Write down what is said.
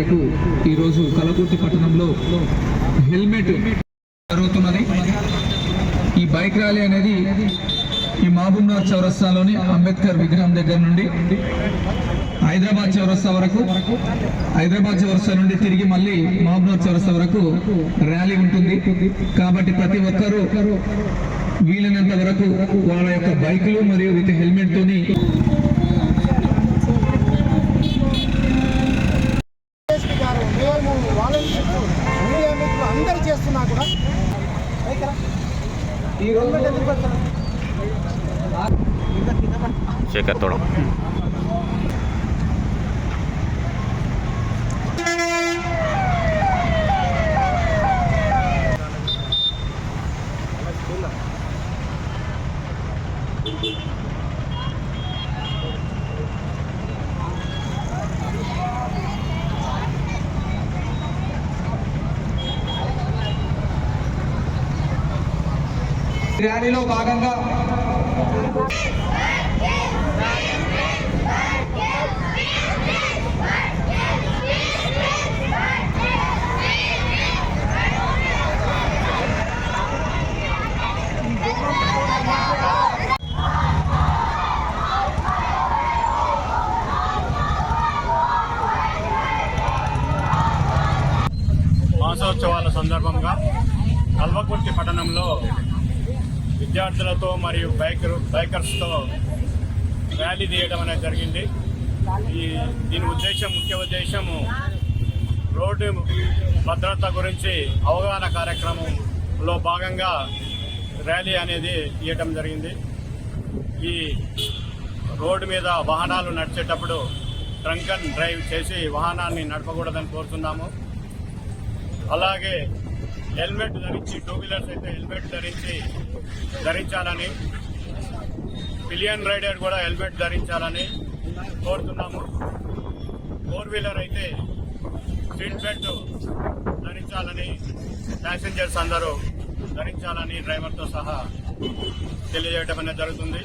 మేరకు ఈరోజు కలకుర్తి పట్టణంలో హెల్మెట్ జరుగుతున్నది. ఈ బైక్ ర్యాలీ అనేది ఈ మహబూబ్నాథ్ చౌరస్తాలోని అంబేద్కర్ విగ్రహం దగ్గర నుండి హైదరాబాద్ చౌరస్తా వరకు హైదరాబాద్ చౌరస్తా నుండి తిరిగి మళ్ళీ మహబూబ్నాథ్ చౌరస్తా వరకు ర్యాలీ ఉంటుంది. కాబట్టి ప్రతి ఒక్కరూ వీలైనంత వరకు వాళ్ళ యొక్క బైకులు మరియు విత్ హెల్మెట్ తోని అందరూ చేస్తున్నా కూడా పైకిరా. హెల్మెట్ ఎందుకు ర్యాలీలో భాగంగా మాసోత్సవాల సందర్భంగా కల్వకుర్తి పట్టణంలో విద్యార్థులతో మరియు బైకర్ బైకర్స్తో ర్యాలీ తీయడం అనేది జరిగింది. ఈ దీని ఉద్దేశం ముఖ్య ఉద్దేశము రోడ్డు భద్రత గురించి అవగాహన కార్యక్రమంలో భాగంగా ర్యాలీ అనేది తీయటం జరిగింది. ఈ రోడ్డు మీద వాహనాలు నడిచేటప్పుడు ట్రంక్ అండ్ డ్రైవ్ చేసి వాహనాన్ని నడపకూడదని కోరుతున్నాము. అలాగే హెల్మెట్ ధరించి టూ వీలర్స్ అయితే హెల్మెట్ ధరించి ధరించాలని పిలియన్ రైడర్ కూడా హెల్మెట్ ధరించాలని కోరుతున్నాము. ఫోర్ వీలర్ అయితే సీట్ బెల్ట్ ధరించాలని ప్యాసింజర్స్ అందరూ ధరించాలని డ్రైవర్తో సహా తెలియజేయడం అనేది జరుగుతుంది.